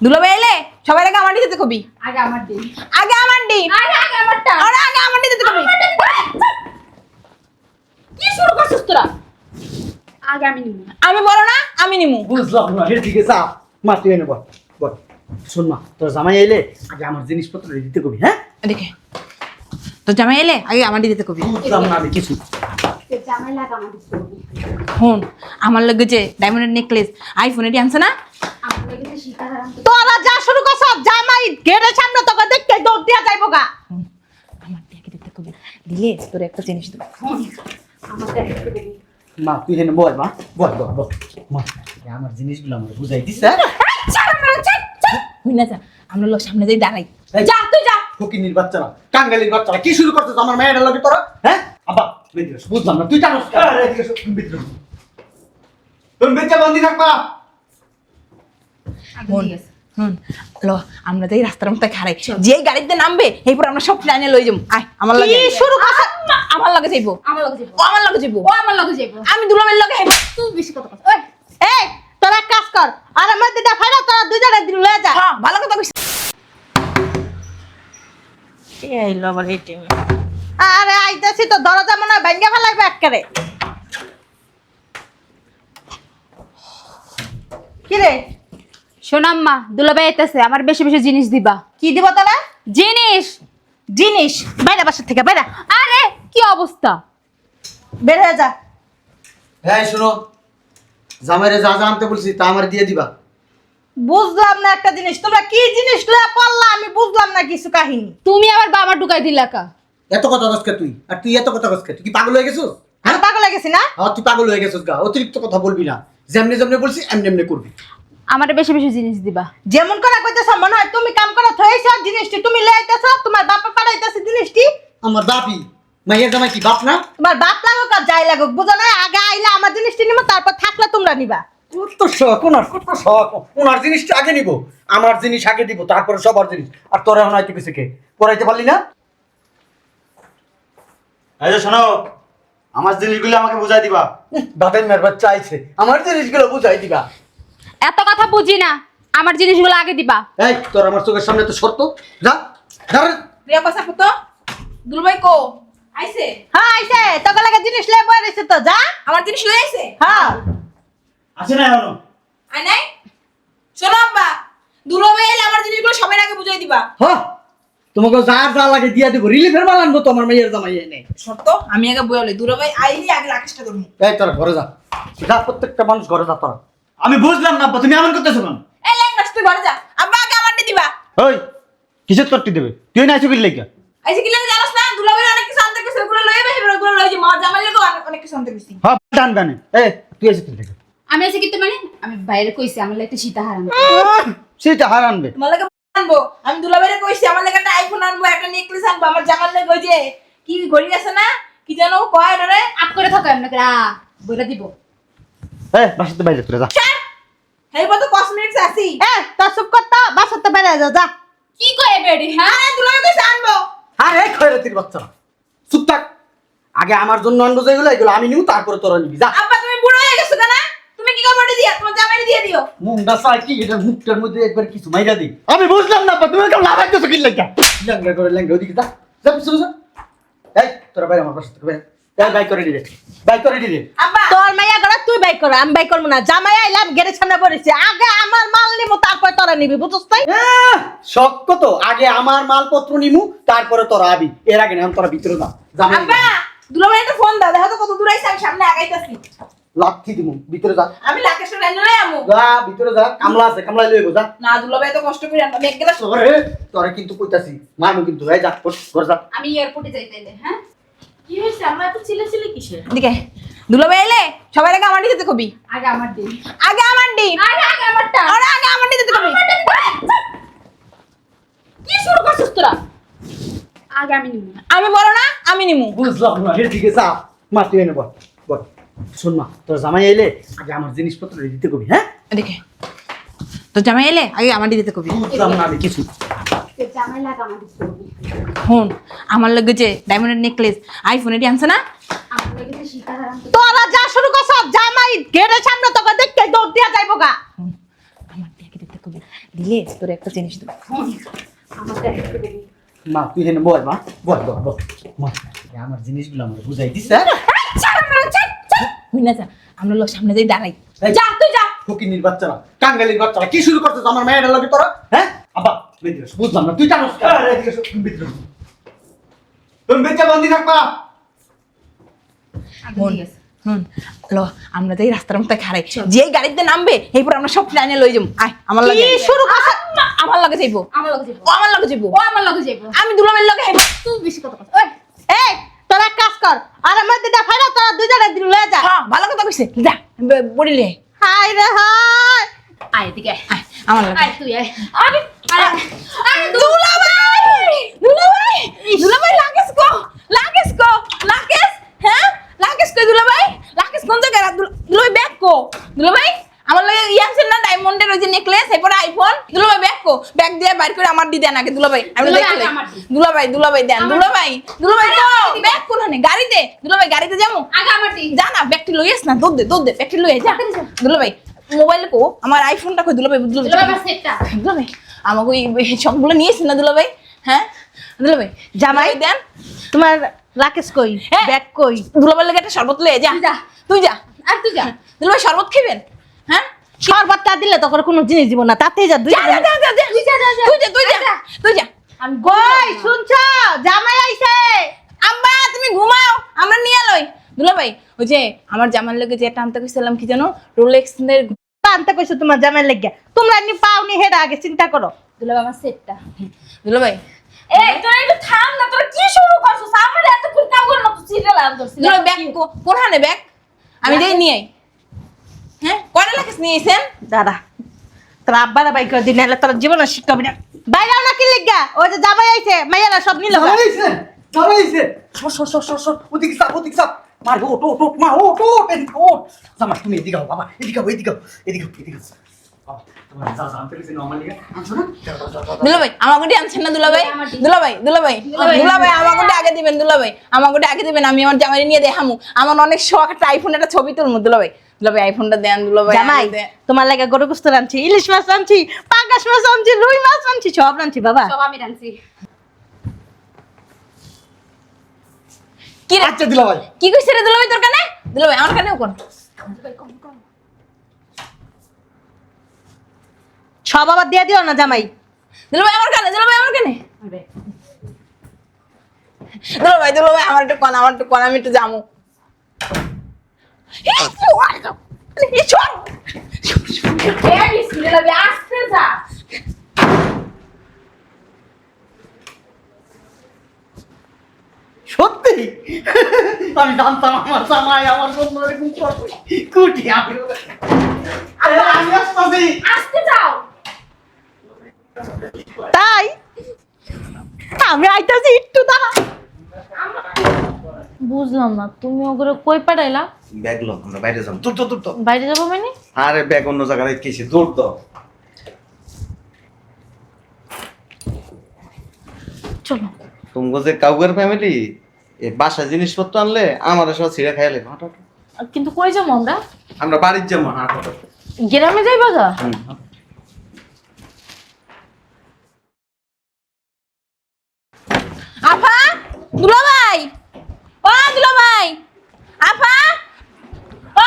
দুলাভাই এলে? সবাই আগে আমার দিতে কবি। আগে আমার দিন আগে আমার ডিম। আগে আগে আমারটা। আরে আগে আমার দিতে কবি। কি শুরু করছিস তোরা? আগে আমি নিব আমি বলো না আমি নিমু। বুঝলাম না এদিকে যা। মা তুই এনে বল বল। শোন মা তোর জামাই এলে আগে আমার জিনিসপত্র দিতে কবি হ্যাঁ? এদিকে। তো জামাই এলে? আগে আমার দিতে কবি। বুঝলাম না আমি কিছু। জামাই লাগা আমার দিতে হন আমার লগে যে ডায়মন্ডের নেকলেস আইফোন এটি আনছে না? তোরা যা শুরু করছ জামাই গেটের সামনে তোকে দেখতে দৌড় দিয়া যাইবো গা। আমার দিকে দিতে কবি? দিলে তোর একটা জিনিস দেবো। দেখতে মা তুই এনে বল মা। বল বল বল। মা আমার জিনিসগুলো আমার বুঝাই দিস হ্যাঁ? হই না যা। আমরা লোক সামনে যাই দাঁড়াই। যা তুই যা। ফকিনির বাচ্চারা কাঙ্গালির বাচ্চারা কি শুরু করতেছ আমার মেয়ের লগে তোরা হ্যাঁ? আব্বা বুঝলাম না তুই জানোস তুমি বেঁচে বন্দি থাকবা। হন লো আমরা যাই রাস্তার মধ্যে খাড়াই যে গাড়িতে নামবে এরপর আমরা সব প্ল্যানে লই যাব। আয় আমার লাগে শুরু আমার লাগে যাইবো। আমার লগে যাব ও আমার লাগে যাইবো। ও আমার লগে যাব আমি দুলামের লগে হেব তুই বেশি কথা ওই এই তোরা এক কাজ কর আর আমার দিদা ফাইনা তোরা দুজনে দিন লয়ে যা। হ্যাঁ। ভালো কথা কইছিস। এই লো আবার এই টাইমে আরে আইতাছি তো দরজা মনে হয় ভাঙ্গা ফেলাইবে একেবারে কি রে সোনাম্মা দুলাভাই আইতাছে আমার বেশি বেশি জিনিস দিবা। কি দিব তোরা জিনিস? জিনিস? বাইরে বাসা থেকে বাইরে। আরে কি অবস্থা? বের হয়ে যা। হ্যাঁ শোনো জামাইরে যা যা আনতে বলছি তা আমার দিয়ে দিবা। বুঝলাম না একটা জিনিস। তোমরা কি জিনিস লয়ে পড়লা? আমি বুঝলাম না কিছু কাহিনী। তুমি আবার বাবা ঢুকাই দিলা কা? এত কথা কসকে তুই? আর তুই এত কথা কসকে তুই কি পাগল হয়ে গেছিস? আমি পাগল হয়ে গেছি না? আর তুই পাগল হয়ে গেছিস গা। অতিরিক্ত কথা বলবি না। যেমনি যেমনি বলছি এমনি এমনি করবি। আমার বেশি বেশি জিনিস দিবা। যেমন করে কইতেছ মনে হয় তুমি কাম করে থইছ জিনিসটি তুমি লয়ে আইতেছ তোমার বাপে পাঠাইতেছে জিনিসটি। আমার বাপি মাইয়ের জামাই কি বাপ না? তোমার বাপ লাগুক আর যাই লাগুক বুঝো না আগে আইলে আমার জিনিসটি নিবো তারপর থাকলে তোমরা নিবা। কত শখ ওনার কত শখ। ওনার জিনিসটা আগে নিব। আমার জিনিস আগে দিব তারপরে সবার জিনিস। আর তোরা এখন আইতে কে? পড়াইতে পারলি না? এই যে শোনো আমার জিনিসগুলো আমাকে বুঝাই দিবা। বাপের মেয়ের বাচ্চা আইছে। আমার জিনিসগুলো বুঝাই দিবা। এত কথা বুঝি না আমার জিনিসগুলো আগে দিবা। এই তোর আমার চোখের সামনে তো শর্ত। যা ধর। প্রিয়া পয়সা পুতো দুলভাই কো আইছে? হ্যাঁ আইছে। তোকে লাগে জিনিস লয়ে বয়ে রইছে তো যা। আমার জিনিস লই আইছে? হ্যাঁ। আছে না এখনও? আই নাই? শোনো আব্বা দুলভাই এলে আমার জিনিসগুলো সবাই আগে বুঝাই দিবা। হ তোমাকে যা যা লাগে দিয়া দিব। রিলিফের মাল আনব তো আমার মেয়ের জামাই এনে। শর্ত আমি আগে বলে দুলভাই আইলি আগে রাকেশটা ধরবো এই তোরা ঘরে যা। যা প্রত্যেকটা মানুষ ঘরে যা তোরা। আমি বুঝলাম না তুমি এমন করতেছো কেন? এই ল্যাংড়াস তুই ঘরে যা। আব্বা আগে আমার দিবা। ওই কিসের করতে দেবে? তুই না আইসো কি লেগে আইছে কি লাগে জানোস না দুলভাই অনেক কিছু আনতে গেছে ওগুলো লই বেশি ওগুলো লই যে মা জামাই লাগে অনেক কিছু আনতে গেছি। হ্যাঁ টান গানে এ তুই এসে তুই দেখে আমি আছে কিন্তু মানে? আমি বাইরে কইছি আমার লাগে সীতাহারাম সেটা হার আনবে। তোমার লাগে আনব। আমি দুলাভাইরে কইছি আমার লাগে একটা আইফোন আনব একটা নেকলেস আনব আমার জামার লাগে ওই যে কি ঘড়ি আছে না কি জানো কয় রে আপ করে থাকো এমন করে দিব। এ বাসাতে বাইরে তুই যা। হেই বতো কসমেটিক্স আছি। এ তো চুপ করতো বাসাতে বেড়ে যা যা। কি কয় বেডি হ্যাঁ? আরে দুলাভাই কইছে আনব। আর খয়রাতির বাচ্চারা চুপ থাক। আগে আমার জন্য আনব যেগুলো এগুলো আমি নিব তারপরে তোরা নিবি যা। আব্বা তুমি বুড়ো হয়ে গেছো কেন তুমি কি তোমার জামাইরে দিয়ে দিও। মুন্ডা চাই এটা মুখটার মধ্যে একবার কিছু মাইরা দিই। আমি বুঝলাম না তুমি কেমন লাগাইতেছো কি লেগে? ল্যাংড়া করে ল্যাংড়া ওদিকে যা। যা পিছনে যা এই তোরা বাইরে আমার পাশে বাইরে বাইক করে দিলে বাইক করে দিলে তোর মাইয়া করে তুই বাই কর আমি বাই করব না। জামাই আইলাম গেটের সামনে পড়েছি। আগে আমার মাল নিবো তারপর তোরা নিবি বুঝছ তাই? আহ, শখ কত আগে আমার মালপত্র নিমু তারপরে তোরা আবি। এর আগে না তোরা ভিতরে যা জামাই আব্বা দুলাভাই একটা ফোন দাও দেখো তো কত দূর আইছে আমি সামনে আগাইতাছি। লাথি দিমু ভিতরে যা। আমি লাকেশের রান্না লই আমু। যা ভিতরে যা কামলা আছে কামলা লইব যা। না দুলাভাই তো কষ্ট করে আনবা মেঘ গেলা তোরে তোরে কিন্তু কইতাছি মারমু কিন্তু এই যা ওঠ, ঘর যা। আমি এয়ারপোর্টে যাইতে হ্যাঁ? কি হয়েছে? আমরা এত ছিলে ছিলে কিসের দিকে দুলাভাই এলে সবাই আগে আমার দিতে কবি। আগে আমার দিন। আগে আমার ডিম আগে আগে আমারটা। আরে আগে আমার দিতে কবি। কি শুরু করছিস তোরা? আগে আমি নিব আমি বলো না আমি নিমু। বুঝলাম না এদিকে যা মা তুই এনে বল বল। শোন মা তোর জামাই এলে আগে আমার জিনিসপত্র দিতে কবি হ্যাঁ? এদিকে। তো জামাই এলে আগে আমার দিতে কবি। আমি কিছু জামাই লাগা আমার দিতে হবে হন আমার লগে যে ডায়মন্ডের নেকলেস আইফোন এটি আনছে না? আমার লাগে যে সীতাহারাম তোরা যা শুরু করছ জামাই গেটের সামনে তোকে দেখতে দৌড় দিয়া যাইবো গা। আমার দিতে কবি। দিলে তোর একটা জিনিস দেবো। মা তুই এখানে বল মা। বল বল বল। মা আমার জিনিসগুলো আমার বুঝাই দিস হই না যা আমরা লোক সামনে যাই দাঁড়াই। যা তুই যা। ফকিনির বাচ্চারা কাঙ্গালির বাচ্চারা কি শুরু করতেছ আমার লগে তোরা? হ্যাঁ? আব্বা বুঝলাম না তুই জানোস এসো, তুমি বেঁচে বন্দি থাকবা। হুন হুন লো আমরা যাই রাস্তার মধ্যে খারাই যে গাড়িতে নামবে এরপর আমরা সব প্ল্যানে লই যাব। আয় আমার লাগে কি শুরু আমার লাগে যাইবো। আমার লগে যাইবো। ও আমার লাগে যাইবো। ও আমার লগে যাইবো। আমি দুলামের লগে তুই বেশি কথা কথা ওই এই তোরা এক কাজ কর আর আমার দিদা ফাইনা তোরা দুজনে দিন লয়ে যা। হ্যাঁ ভালো কথা কইছে। যা বড়িলে হাই রে হাই আয় এদিকে আয়। আমার আয় তুই আয়। আরে আরে আরে দুলাভাই! দুলাভাই! দুলাভাই লাগেস কো লাগেস কো লাগেস হ্যাঁ? লাগেস কই দুলাভাই? লাগেস কোন জায়গায়? রাখ দুলাভাই ব্যাগ কো। দুলাভাই আমার লাগে ইয়ানছেন না ডায়মন্ডের ওই যে নেকলেস এরপর আইফোন দুলাভাই ব্যাগ কো। ব্যাগ দিয়ে বাইর করে আমার দি দেন আগে দুলাভাই। আমি দুলাভাই দেখি। আগে আমার দি। দুলাভাই দুলাভাই দেন। দুলাভাই দুলাভাই তো কোন হানে গাড়িতে দুলাভাই গাড়িতে যাব? আগে আমার যা না ব্যাগটি লইয়াস না দৌড় দে দৌড় দে ব্যাগটি লইয়া যা। যা। দুলাভাই মোবাইল কো আমার আইফোনটা কই দুলাভাই দুলা দুলাভাই আমার সেটটা দুলাভাই আমাকে ওই সবগুলো নিয়েছি না দুলাভাই? হ্যাঁ? দুলাভাই জামাই দেন। তোমার রাকেশ কই? হ্যাঁ। ব্যাগ কই? দুলাভাই লেগে একটা শরবত লয়ে যা। তুই যা। তুই যা। আর তুই যা। দুলাভাই শরবত খাবেন? হ্যাঁ? শরবতটা দিলে তখন কোনো জিনিস দিব না তাতেই যা দুই যা তুই যা। তুই যা। তুই যা। তুই যা। আমি কই শুনছ? জামাই আইছে আম্মা তুমি ঘুমাও আমরা নিয়ে লই দুলাভাই ওই যে আমার জামার লোকে যে টানতে কইছিলাম কি জানো রোলেক্স এর আনতে কইছো তোমার জামাই লাগিয়া তোমরা এমনি পাওনি হেরা আগে চিন্তা করো। দুলা আমার সেটটা। দুলাভাই এই তোরা একটু থাম না তোরা কি শুরু করছিস আমার এতক্ষণ কাম না সিরিয়াল আন ধরছিস দুলাভাই ব্যাগ ব্যাগ? আমি নিয়ে আই। হ্যাঁ? কয়টা লাখিস নিয়েছেন দাদা তোর আব্বারা বাইক করে দিন নাহলে তোর জীবনে শিক্ষাবি না। বাইরে না কি লিগা? ওই যে জামাই আইছে মাইয়ারা সব নিল জামাইছে জামাইছে সর সর সর সর সর। ওদিকে চাপ ওদিকে চাপ মার ওট ওট ওট মা ওট এদিকে ওট জামা তুমি এদিকে আও বাবা এদিকে আও এদিকে আও এদিকে আও এদিকে আনছো। দুলাভাই আমাকে আনছেন না দুলাভাই? দুলাভাই দুলাভাই দুলাভাই। দুলাভাই আমাকে আগে দিবেন দুলাভাই। আমাকে আগে দিবেন আমি আমার জামাই নিয়ে দেখামু। আমার অনেক শখ একটা আইফোন একটা ছবি তুলমু দুলাভাই। দুলাভাই আইফোনটা দেন দুলাভাই জামাই আগে দেন। তোমার লাগে গরু গুস্ত রাঁধছি ইলিশ মাছ রাঁধছি পাঙ্গাস মাছ রাঁধছি রুই মাছ রাঁধছি সব রাঁধছি বাবা। সব আমি কি রে আচ্ছা দিলা ভাই কি কইছে রে দুলাভাই তোর কানে দুলাভাই আমার কানেও কোন সব আবার দিয়ে দিও না জামাই দুলাভাই আমার কানে দুলাভাই আমার কানে দুলাভাই দুলাভাই আমার একটু কোন আমার একটু কোন আমি একটু জামু এই, চল। এই। এই সিরিয়াল আমি আসতে যা সত্যি? আমি জানতাম আমার জামাই আমার এরকম কুটি আমি। আমি আসতেছি। আসতে যাও তাই? আমি আইতাছি একটু দাঁড়া। বুঝলাম না তুমি ওগুলো কই পাঠাইলা? ব্যাগ লো আমরা বাইরে যাব। তোর তো তোর তো বাইরে যাব মানে? আরে ব্যাগ অন্য জায়গায় রেখেছি দৌড় তো চলো। তুমি যে কাউকের ফ্যামিলি বাসা জিনিসপত্র আনলে আমাদের সব ছিঁড়ে খাইলে হাঁটো। কিন্তু কই যাব আমরা? আমরা বাড়ির যাব হাঁটো। গ্রামে যাইবা গা দুলাভাই! ও আফা ও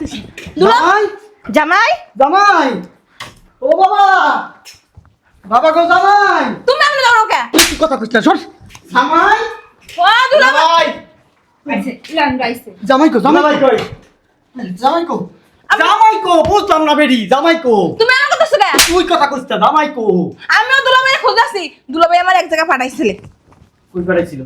কিছু জামাই? জামাই? জামাই! ও বাবা! বাবা গো জামাই। তুমি আমি ধরো কে? কি কথা কইছ সর জামাই? ও আইছে ইলান গাইছে জামাই কো জামাই কই? জামাই কো। জামাই কো বুঝলাম না বেরি জামাই কো। তুমি আমার কথা শুনে তুই কথা কইছ জামাই কো। আমিও দুলাভাই খোঁজ আছি দুলাভাই আমার এক জায়গায় পাঠাইছিলে। কই বেড়াইছিল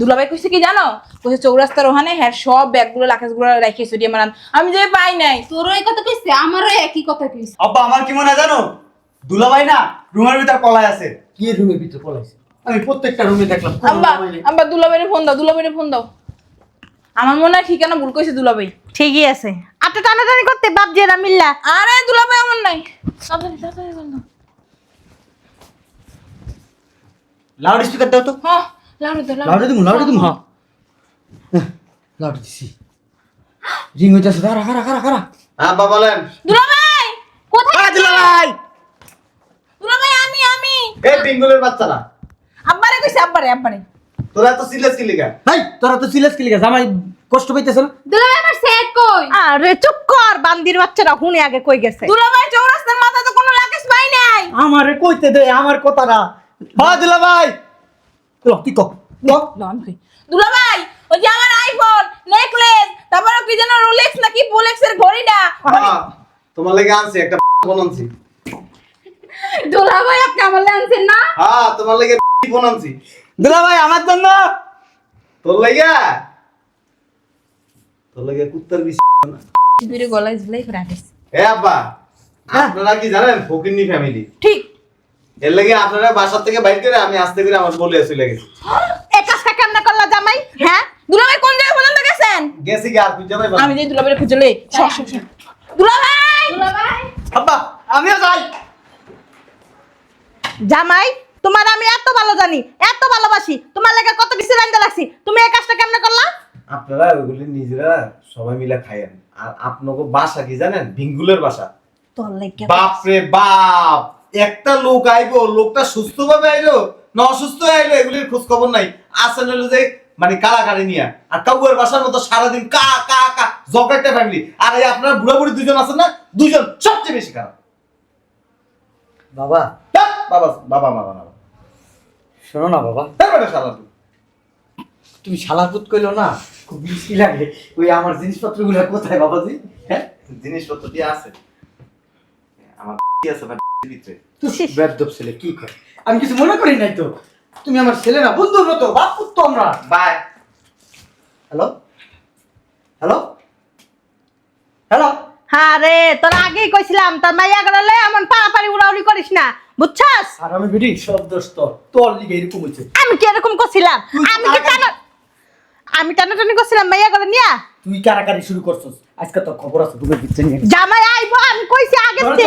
দুলাভাই কইছে কি জানো? কইছে চৌরাস্তার ওখানে হ্যাঁ সব ব্যাগগুলো লাকেশগুলো রাখিয়ে ছড়িয়ে মারান আমি যে পাই নাই। তোরও এই কথা কইছে আমারও একই কথা কইছে। আব্বা আমার কি মনে হয় জানো? দুলাভাই না রুমের ভিতর কলাই আছে। কি রুমের ভিতর পলাইছে? আমি প্রত্যেকটা রুমে দেখলাম কোনো আব্বা জামাই আব্বা দুলাভাইরে ফোন দাও দুলাভাইরে ফোন দাও। আমার মনে হয় ঠিকানা ভুল কইছে দুলাভাই। ঠিকই আছে। আটা টানাটানি করতে বাপ জেরা মিল্লা। আরে দুলাভাই আমার নাই। তাড়াতাড়ি তাড়াতাড়ি বল দাও। লাউড স্পিকার দাও তো। হ্যাঁ লাউডে দাও লাউডে দিমু লাউডে দিমু হ্যাঁ। লাউডে দিছি। রিং হইতাছে দাঁড়া খারা খারা খারা হ্যাঁ বাবা বলেন। দুলাভাই কোথায় দুলাভাই! এই পিঙ্গুলের বাচ্চারা। আব্বারে কইছে আব্বারে আব্বারে। তোরা এত সিরিয়াস কি লিগা ভাই তোরা তো সিলেস কি লিখা জামাই কষ্ট পাইতেছ না? দুলাভাই আমার সেট কই? আরে চুপ কর বান্দির বাচ্চারা হুনে আগে কই গেছে। দুলাভাই চৌরাস্তার মাথায় তো কোনো লাকেশ পাই নাই। আমারে কইতে দে আমার কথাটা। ল কই? দুলাভাই ওই যে আমার আইফোন নেকলেস তারপরে কি যেন রোলেক্স নাকি পোলেক্স এর ঘড়িটা? তোমার লেগে আনছি একটা ফোন আনছি দুলাভাই আপনি আমার আনছেন না? হ্যাঁ তোমার লেগে ফোন আনছি। দিলা ভাই আমার জন্য? তোর লেগে? তোর লেগে কুত্তার বিষ দুইরে গলায় ঝুলাই করে আটিস এ আব্বা আপনারা কি জানেন ফকিন্নি ফ্যামিলি ঠিক। এর লেগে আপনারা বাসার থেকে বাইর করে আমি আস্তে করে আমার বলে চলে গেছি। এই কাজটা কেমন করলা জামাই? হ্যাঁ? দুলাভাই কোন জায়গায় পর্যন্ত গেছেন? গেছি কি আর খুঁজে পাইবা আমি যে দুলাভাইরে খুঁজলে সর সর সর। দুলাভাই দুলাভাই আব্বা আমিও যাই। জামাই তোমার আমি এত ভালো জানি এত ভালোবাসি তোমার লাগে কত কিছু রান্দা লাগছি। তুমি এই কাজটা কেমন করলা? আপনারা ওইগুলি নিজেরা সবাই মিলে খাইয়েন। আর আপনাকে বাসা কি জানেন? ভিঙ্গুলের বাসা। তোর লাগে বাপ রে বাপ! একটা লোক আইবো লোকটা সুস্থ ভাবে আইলো না অসুস্থ আইলো এগুলির খোঁজ খবর নাই। আসেন হলো যে মানে কাড়াকাড়ি নিয়ে। আর কাউয়ের বাসার মতো সারাদিন কা কা কা জগ ফ্যামিলি আর এই আপনার বুড়া বুড়ি দুজন আছেন না? দুজন সবচেয়ে বেশি খারাপ। বাবা বাবা বাবা মারা না শোনো না বাবা। তারপরে সারা তুমি শালাপুত কইলো না? খুব মিষ্টি লাগে। ওই আমার জিনিসপত্রগুলো কোথায় বাবাজি? হ্যাঁ? জিনিসপত্র দিয়ে আছে। আমার আছে ভিতরে। তুই বেদব ছেলে কি করে? আমি কিছু মনে করি নাই তো। তুমি আমার ছেলে না বন্ধুর মতো বাপ পুত্র আমরা। বাই। হ্যালো? হ্যালো? হ্যালো? হ্যাঁ রে তোর আগেই কইছিলাম তোর মাইয়া গেলে এমন পাড়াপাড়ি উড়াউড়ি করিস না। বুঝছাস? আর আমি বিডি সব দোষ তোর। তোর লিগে এরকম হইছে আমি কি এরকম করছিলাম? আমি কি টানা আমি টানাটানি করছিলাম মাইয়া গলে নিয়া? তুই কারাকারি শুরু করছস। আজকে তোর খবর আছে তুমি দিচ্ছে নিয়ে জামাই আইবো আমি কইছি আগে থেকে।